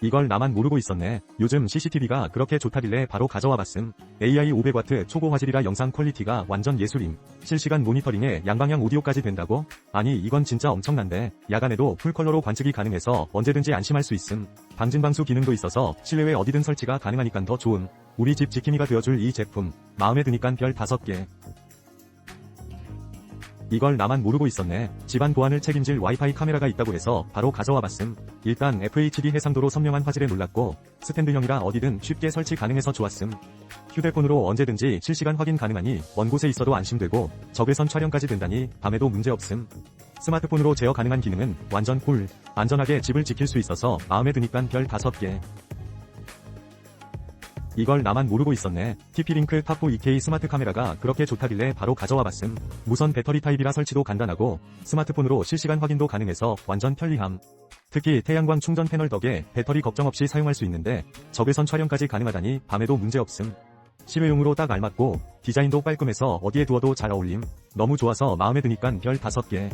이걸 나만 모르고 있었네. 요즘 CCTV가 그렇게 좋다길래 바로 가져와 봤음. AI 500W 초고 화질이라 영상 퀄리티가 완전 예술임. 실시간 모니터링에 양방향 오디오까지 된다고? 아니 이건 진짜 엄청난데. 야간에도 풀컬러로 관측이 가능해서 언제든지 안심할 수 있음. 방진방수 기능도 있어서 실내외 어디든 설치가 가능하니깐 더 좋음. 우리 집 지킴이가 되어줄 이 제품. 마음에 드니깐 별 5개. 이걸 나만 모르고 있었네. 집안 보안을 책임질 와이파이 카메라가 있다고 해서 바로 가져와 봤음. 일단 FHD 해상도로 선명한 화질에 놀랐고 스탠드형이라 어디든 쉽게 설치 가능해서 좋았음. 휴대폰으로 언제든지 실시간 확인 가능하니 먼 곳에 있어도 안심되고 적외선 촬영까지 된다니 밤에도 문제없음. 스마트폰으로 제어 가능한 기능은 완전 꿀. 안전하게 집을 지킬 수 있어서 마음에 드니깐 별 5개. 이걸 나만 모르고 있었네. TP-링크 탑4 2K 스마트 카메라가 그렇게 좋다길래 바로 가져와 봤음. 무선 배터리 타입이라 설치도 간단하고 스마트폰으로 실시간 확인도 가능해서 완전 편리함. 특히 태양광 충전 패널 덕에 배터리 걱정 없이 사용할 수 있는데 적외선 촬영까지 가능하다니 밤에도 문제없음. 실외용으로 딱 알맞고 디자인도 깔끔해서 어디에 두어도 잘 어울림. 너무 좋아서 마음에 드니깐 별 5개.